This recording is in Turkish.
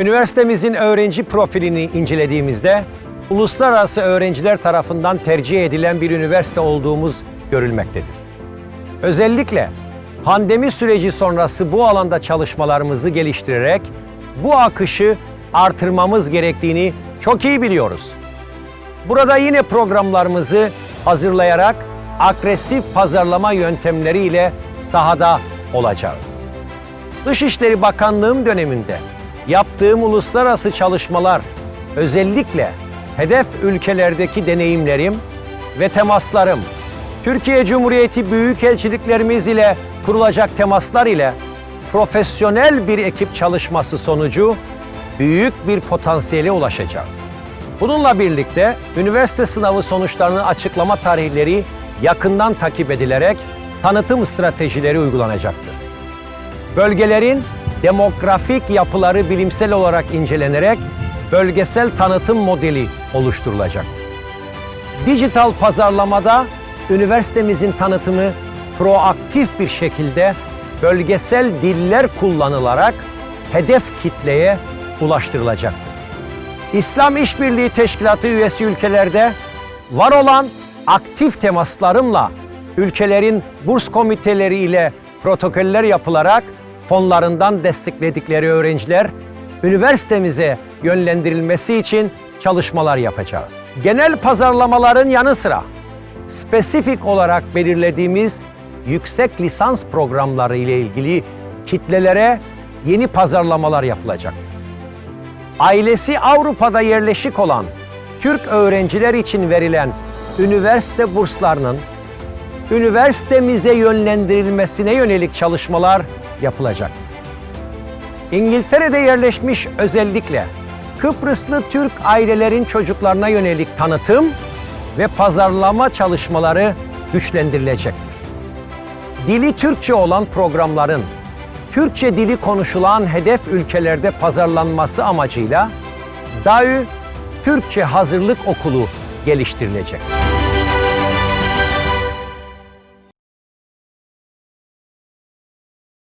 Üniversitemizin öğrenci profilini incelediğimizde uluslararası öğrenciler tarafından tercih edilen bir üniversite olduğumuz görülmektedir. Özellikle pandemi süreci sonrası bu alanda çalışmalarımızı geliştirerek bu akışı artırmamız gerektiğini çok iyi biliyoruz. Burada yine programlarımızı hazırlayarak agresif pazarlama yöntemleriyle sahada olacağız. Dışişleri Bakanlığım döneminde yaptığım uluslararası çalışmalar özellikle hedef ülkelerdeki deneyimlerim ve temaslarım, Türkiye Cumhuriyeti büyükelçiliklerimiz ile kurulacak temaslar ile profesyonel bir ekip çalışması sonucu büyük bir potansiyele ulaşacağız. Bununla birlikte üniversite sınavı sonuçlarının açıklama tarihleri yakından takip edilerek tanıtım stratejileri uygulanacaktır. Bölgelerin demografik yapıları bilimsel olarak incelenerek bölgesel tanıtım modeli oluşturulacaktır. Dijital pazarlamada üniversitemizin tanıtımı proaktif bir şekilde bölgesel diller kullanılarak hedef kitleye ulaştırılacaktır. İslam İşbirliği Teşkilatı üyesi ülkelerde var olan aktif temaslarımla ülkelerin burs komiteleri ile protokoller yapılarak fonlarından destekledikleri öğrenciler üniversitemize yönlendirilmesi için çalışmalar yapacağız. Genel pazarlamaların yanı sıra spesifik olarak belirlediğimiz yüksek lisans programları ile ilgili kitlelere yeni pazarlamalar yapılacaktır ailesi Avrupa'da yerleşik olan Türk öğrenciler için verilen üniversite burslarının üniversitemize yönlendirilmesine yönelik çalışmalar yapılacak. İngiltere'de yerleşmiş özellikle Kıbrıslı Türk ailelerin çocuklarına yönelik tanıtım ve pazarlama çalışmaları güçlendirilecektir. Dili Türkçe olan programların Türkçe dili konuşulan hedef ülkelerde pazarlanması amacıyla DAÜ Türkçe Hazırlık Okulu geliştirilecek.